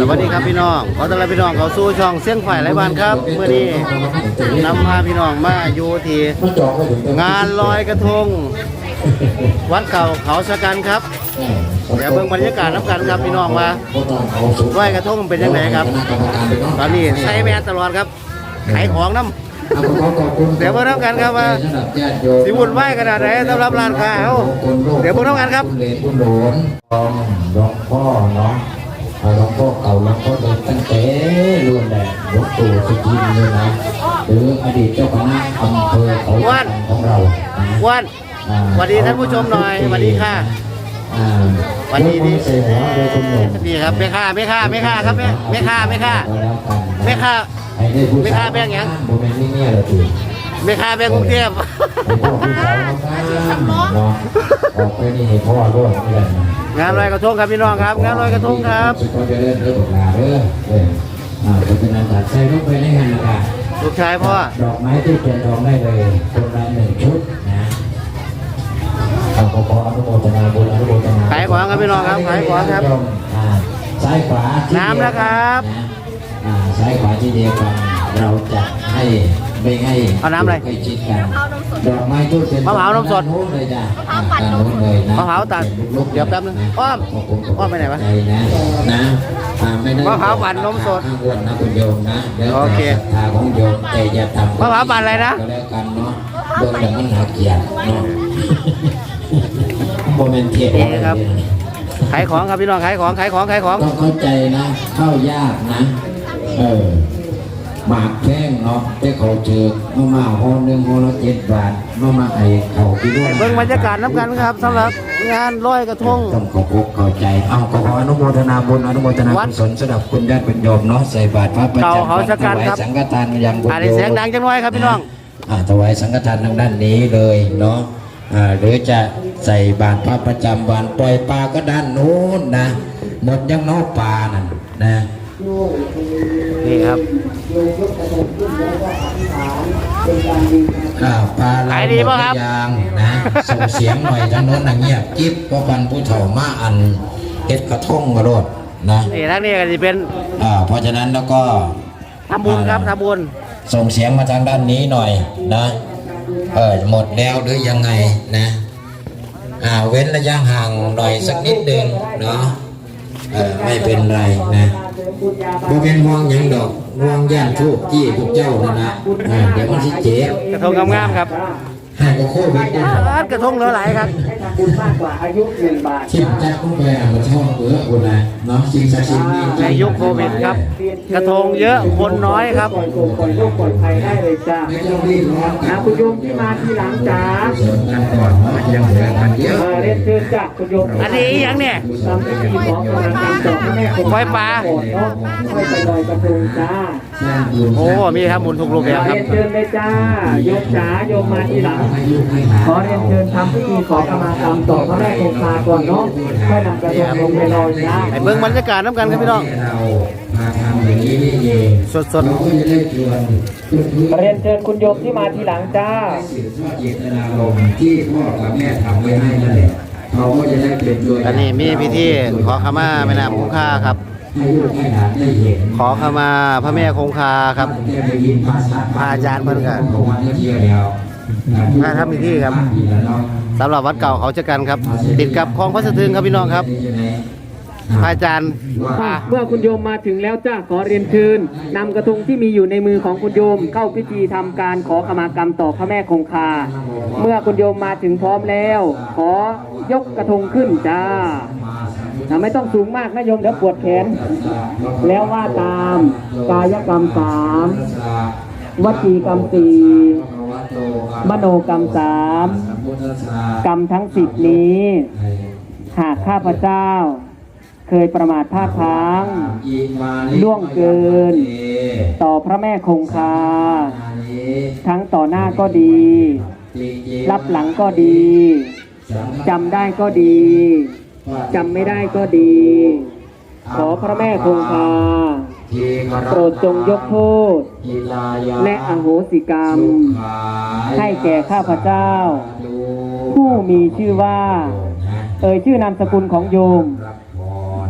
สวัสดีครับพี่น้อง ขอต้อนรับพี่น้องเขาสู่ช่องเสียงฝ่ายไรบ้านครับเมื่อนี้นำพาพี่น้องมาอยู่ที่งานลอยกระทง วัดเก่าเขาสะกันครับ เดี๋ยวเบิ่งบรรยากาศน้ำกันครับพี่น้องว่าลอยกระทงเป็นยังไงครับ ตอนนี้ใช้แมสตลอดครับขายของน้ำเดี๋ยวมาเริ่มกันครับว่าสิวุ่นวายขนาดไหนสำหรับร้านค้าเดี๋ยวมาเริ่มกันครับหลนคุณโหลนหลวงพ่อเนาะอ่า หลวงพ่อเก่าหลวงพ่อเดินตั้งแต่รุ่นแรกหลวงปู่สุจินเลยนะหรืออดีตเจ้าคณะอำเภอเขาวัดของเรานะวันอ่าสวัสดีท่านผู้ชมหน่อยสวัสดีค่ะอ่าสวันดีดีเสียโดยคุณโหลนดีครับแม่ค้าแม่ค้าแม่ค้าครับแม่แม่ค้าแม่ค้าก็แล้วกันนะแม่ค้าให้ได้ผู้แม่ค้าแบ่งหยัง โมเมนต์นี่เนี่ยเลยทีแม่ค้าแม่กรุงเทพให้พ่อผู้ชายงามๆเนาะออกไปนี่ให้พ่อร่วมกันงานลอยกระทงครับพี่น้องครับ งานลอยกระทงครับสุดยอดเจริญเด้อบอกลาเด้อเด้ออ่าเพราะฉะนั้นตัดใส่ลงไปในหันนะคะลูกชายพ่อดอกไม้ที่เป็นทองได้เลยคนละหนึ่งชุดนะเอาขอขออนุโมทนาบุญอนุโมทนาขายของครับพี่น้องครับขายของครับอ่าซ้ายขวาที่น้ำนะครับนะอ่าซ้ายขวาที่เดียวกันเราจะให้ ไม่ให้เอาน้ำอะไรใกล้ชิดกันดอกไม้ทุกเป็นมะพร้าวน้ำสดด้โน้นเลยจ้ะอ่าด้านโน้นเลยนะมะพร้าวตัดลูกๆเดี๋ยวแป๊บนึงอ้อมขบคุณอ้อมไปไหนวะใจนะนะอ่าไม่ได้มะพร้าวปั่นนมสดอ้างอ้วนนะคุณโยมนะดี๋ยวโอเคศรัทธาของโยมแต่อย่าทำมะพร้าวปั่นอะไรนะ ก็แล้วกันเนาะเบิ่งแล้วมันหาเกียรติเนาะโมเมนเทียนี่ครับ ขายของครับพี่น้องขายของขายของขายของ ต้องเข้าใจนะ เข้ายากนะ เออ หมากแข้งเนาะแต่เขาเจอมามาห่อหนึ่งห่อละเจ็ดบาทมามาไอ้เขาพี่ด้วยเบิ่งบรรยากาศน้ำกันครับสำหรับงานลอยกระทง ต้องขอพกเข้าใจ เอาขอขออนุโมทนาบุญอนุโมทนาวัดกุศลสำหรับคุณญาติคุณโยมเนาะใส่บาตรพระประเก่าจำเขาชะกันครับถวายสังฆทานอย่างบุญอ่าได้เสียงดังจังน้อยครับพี่น้อง อ่าถวายสังฆทานทางด้านนี้เลยเนาะอ่าหรือจะใส่บาตรพระประจำวันปล่อยปลาก็ด้านโน้นนะหมดยังนอกปลานั่นนะ นี่ครับอ่าปลาเราขายดีป่ะครับหมยางนะส่งเสียงหน่อยทางโน้นทางเงียบกิ๊บเพราะวันผู้เฒ่ามาอันเฮ็ดกระท่งกระโดดนะนี่ทั้งนี้ก็จะเป็นอ่าเพราะฉะนั้นแล้วก็ทำบุญครับทำบุญส่งเสียงมาทางด้านนี้หน่อยนะเออหมดแล้วหรือยังไงนะอ่าเว้นระยะห่างหน่อยสักนิดหนึ่งเนาะเออไม่เป็นไรนะ บ่เป็นห่วงหยังดอกห่วงย่านทุกที่พวกเจ้านั่นนะอ่าเดี๋ยวมันสิเจ็บ กระทงงามๆครับ ให้กับโควิดด้วยนะกระทงเหลือหลายครับคุณมากกว่าอายุหนึ่งบาทที่แจ็คต้องไปอ่านมาช่องเออคุณนะเนาะสิ่งศักดิ์สิทธิ์นี่ในยุคโควิดครับ กระทงเยอะคนน้อยครับ ปล่อยโศกปล่อยโรคปล่อยภัยได้เลยจ้าไม่ต้องรีบร้อนนะคุณโยมที่มาที่หลังจ้าเสริมกันก่อนเนาะยังเหลือกันเยเออะอเรียนเชิญจ้าคุณโยมอันนี้อีหยังเนี่ย ทำพิธีของกำลังการต่อพระแม่คงปล่อยปลาโกรธเนาะค่อยไปลอยกระทงจ้า โอ้ มีครับหมุนทุกรูปแบบครับเรียนเชิญเลยจ้าโยมจ๋าโยมมาที่หลังขอเรียนเชิญทำพิธีขอกรรมกรรมต่อพระแม่คงคาก่อนเนาะค่อยนำกระทงลงไปลอยจ้าไอ้เบิ่งบรรยากาศน้ำกันครับพี่น้องเรามาทำอย่างนี้นี่เองสดๆเราก็จะได้ชวนเพื่อนเรียนเชิญคุณโยมที่มาที่หลังจ้าๆสืบทอดเจตนารมณ์ที่พ่อกับแม่ทำไว้ให้นั่นแหละเขาก็จะได้เป็นตัวอันนี้มีพิธีขอขมาแม่น้ำคงคาครับให้ลูกให้หลานได้เห็นขอขมาพระแม่คงคาครับแค่ได้ยินภาษาพระอาจารย์เพิ่นก็ของวัน นี้เที่ยวแล้วมาทำพิธีครับสำหรับวัดเก่าเขาชะกันครับ ติดกับคลองพระสะทึงครับพี่น้องครับพระอาจารย์เมื่อคุณโยมมาถึงแล้วจ้าขอเรียนเชิญนำกระทงที่มีอยู่ในมือของคุณโยม เข้าพิธีทำการขอขมากรรมต่อพระแม่คงคา เมื่อคุณโยมมาถึงพร้อมแล้ว ขอยกกระทงขึ้นจ้านะไม่ต้องสูงมากนะโยมเดี๋ยวปวดแขน แล้วว่าตามกายกรรมสามวจีกรรมสี่ มโนกรรมสามกรรมทั้งสิบนี้ หากข้าพเจ้า เคยประมาทพลาดพลั้งล่วงเกิน ต่อพระแม่คงคา ทั้งต่อหน้าก็ดี รับหลังก็ดีจำได้ก็ดีจำไม่ได้ก็ดี ขอพระแม่คงคา โปรดจงยกโทษ และอโหสิกรรม ให้แก่ข้าพเจ้า ผู้มีชื่อว่า เอ่ยชื่อนามสกุลของโยมรับพร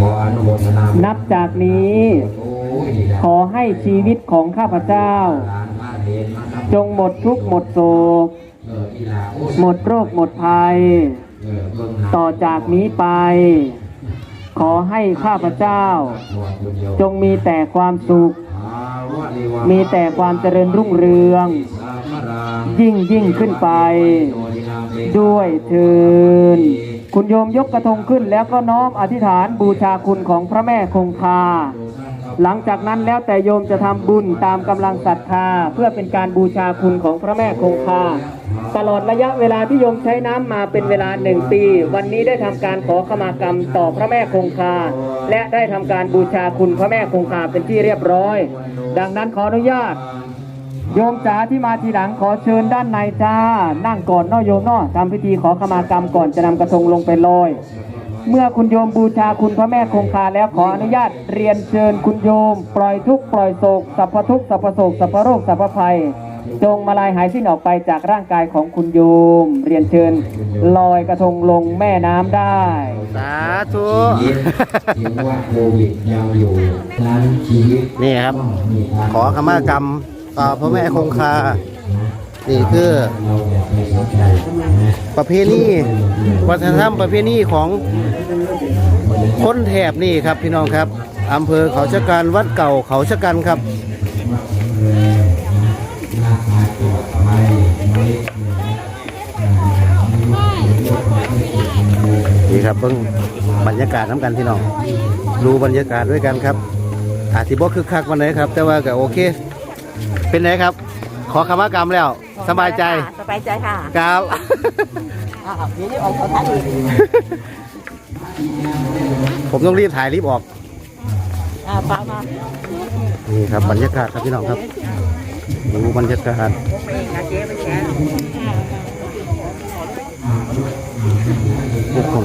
ขออนุโมทนานับจากนี้โอ้ยนี่แหละขอให้ชีวิตของข้าพเจ้าหลานมาเรียนมาครับจงหมดทุกข์หมดโศกเอออีหลาโอ้ยหมดโรคหมดภัยเออเบิ่งหาต่อจากนี้ไป ขอให้ข้าพเจ้า จงมีแต่ความสุข มีแต่ความเจริญรุ่งเรือง ยิ่งยิ่งขึ้นไป ด้วยเทินคุณโยมยกกระทงขึ้นแล้วก็น้อมอธิษฐานบูชาคุณของพระแม่คงคา หลังจากนั้นแล้วแต่โยมจะทำบุญตามกำลังศรัทธา เพื่อเป็นการบูชาคุณของพระแม่คงคา ตลอดระยะเวลาที่โยมใช้น้ำมาเป็นเวลาหนึ่งปี วันนี้ได้ทำการขอขมากรรมต่อพระแม่คงคา และได้ทำการบูชาคุณพระแม่คงคาเป็นที่เรียบร้อย ดังนั้นขออนุญาต โยมจ๋าที่มาทีหลังขอเชิญด้านในจ้า นั่งก่อนเนอโยมเนอทำพิธีขอขมากรรมก่อนจะนำกระทงลงไปลอย เมื่อคุณโยมบูชาคุณพระแม่คงคาแล้วขออนุญาตเรียนเชิญคุณโยม ปล่อยทุกข์ปล่อยโศกสัพพทุกข์สัพพโศกสัพพโรคสัพพภัย จงมาลายหายสิ้นออกไปจากร่างกายของคุณโยม เรียนเชิญ ลอยกระทงลงแม่น้ำได้ สาธุชีวิตถึงว่าโควิดยังอยู่นั้นชีวิตนี่ครับต้องมีทางขอขมากรรมต่อพระแม่คงคานี่คือเราอย่าไปสนใจนะประเพณีวัฒนธรรมประเพณีของคนแถบนี่ครับพี่น้องครับอำเภอเขาชะกันวัดเก่าเขาชะกันครับ หน้าตาปลอดภัยไม่นี่ครับเบิ้งบรรยากาศน้ำกันพี่น้องดูบรรยากาศด้วยกันครับอาจสิบ่คึกคักวันไหนครับ แต่ว่าก็โอเค เป็นไงครับ ขอคำว่ากรรมแล้ว สบายใจสบายใจค่ะครับอ่าเดี๋ยวนี้ออกเขาทันอีกผมต้องรีบถ่ายรีบออก อ่าฟังมา นี่ครับบรรยากาศครับพี่น้องครับ ดูบรรยากาศไปเองนะเจ๊ไปแชร์ทุกคน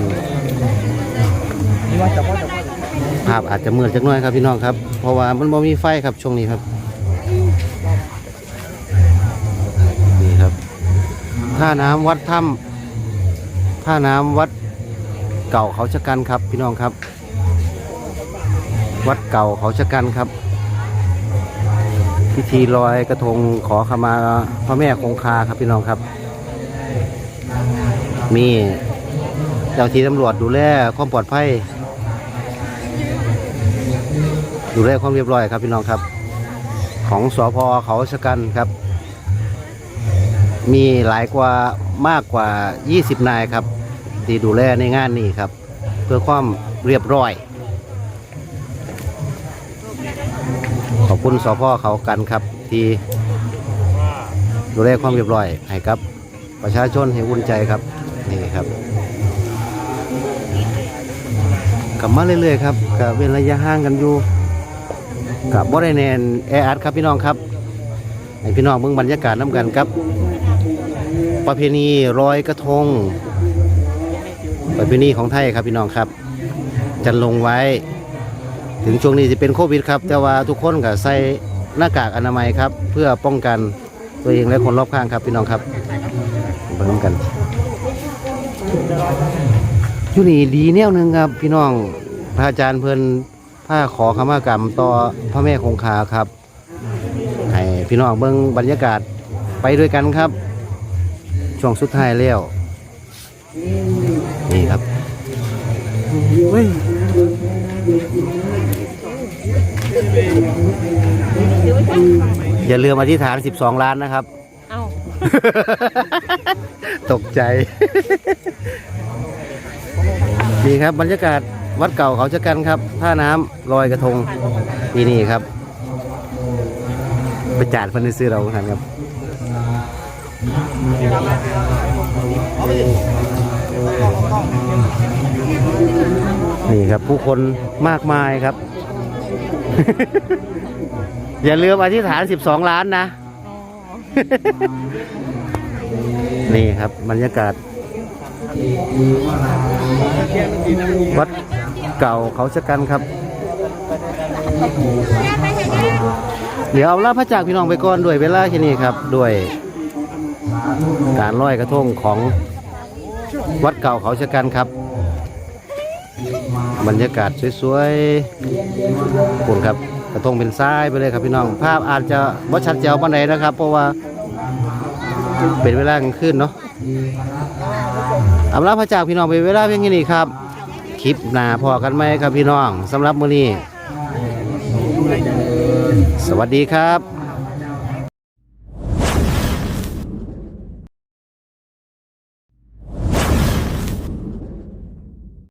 ภาพอาจจะมืดจักน่อยครับพี่น้องครับ เพราะว่ามันบ่มีไฟครับช่วงนี้ครับนี่ครับท่าน้ำวัดถ้ำท่าน้ำวัดเก่าเขาชะกันครับ พี่น้องครับ วัดเก่าเขาชะกันครับ พิธีลอยกระทงขอขมาพระแม่คงคาครับพี่น้องครับ มีเจ้าที่ตำรวจดูแลความปลอดภัย ดูแลความเรียบร้อยครับพี่น้องครับ ของสอพอเขาชะกันครับ มีหลายกว่ามากกว่า 20 นายครับ ที่ดูแลในงานนี้ครับ เพื่อความเรียบร้อย คุณสพเขากันครับ ที่ดูแลความเรียบร้อยให้กับ ประชาชนให้อุ่นใจครับนี่ครับกลับมาเรื่อยๆครับกับเว้นระยะห่างกันอยู่กับบ่ได้แนนแออัดครับพี่น้องครับให้พี่น้องเบิ่งบรรยากาศน้ำกันครับ ประเพณีลอยกระทงประเพณีของไทยครับพี่น้องครับ จันลงไว้ ถึงช่วงนี้จะเป็นโควิดครับ แต่ว่าทุกคนก็ใส่หน้ากากอนามัยครับ เพื่อป้องกันตัวเองและคนรอบข้างครับพี่น้องครับเบิ่งกันอยู่นี่ดีแนวหนึ่งครับ พี่น้องพระอาจารย์เพิ่นผ้าขอขมากรรมต่อพระแม่คงคาครับให้พี่น้องเบิ่งบรรยากาศไปด้วยกันครับ ช่วงสุดท้ายแล้วนี่ครับเฮ้ย อย่าลืมอธิษฐาน 12 ล้านนะครับ เอ้าตกใจ นี่ครับบรรยากาศวัดเก่าเขาชะกันครับ ท่าน้ำลอยกระทงปีนี้ครับไปจาดเพันในซื้อเราทันครับ นี่ครับผู้คนมากมายครับ อย่าลืมอธิษฐาน 12 ล้านนะ นี่ครับบรรยากาศ วัดเก่าเขาชะกันครับ เดี๋ยวเอาล่าพระจากพี่น้องไปก่อนด้วยเวลาแค่นี้ครับ ด้วยการลอยกระทงของวัดเก่าเขาชะกันครับ บรรยากาศสวยๆคุณครับกระทงเป็นทรายไปเลยครับพี่น้อง ภาพอาจจะบ่ชัดเจนปานใดนะครับ เพราะว่าเป็นเวลากลางคืนเนาะอำลาพระจากพี่น้องเป็นเวลาเพียงแค่นี้ครับ คลิปหนาพอกันไหมครับพี่น้องสำหรับมื้อนี้ สวัสดีครับ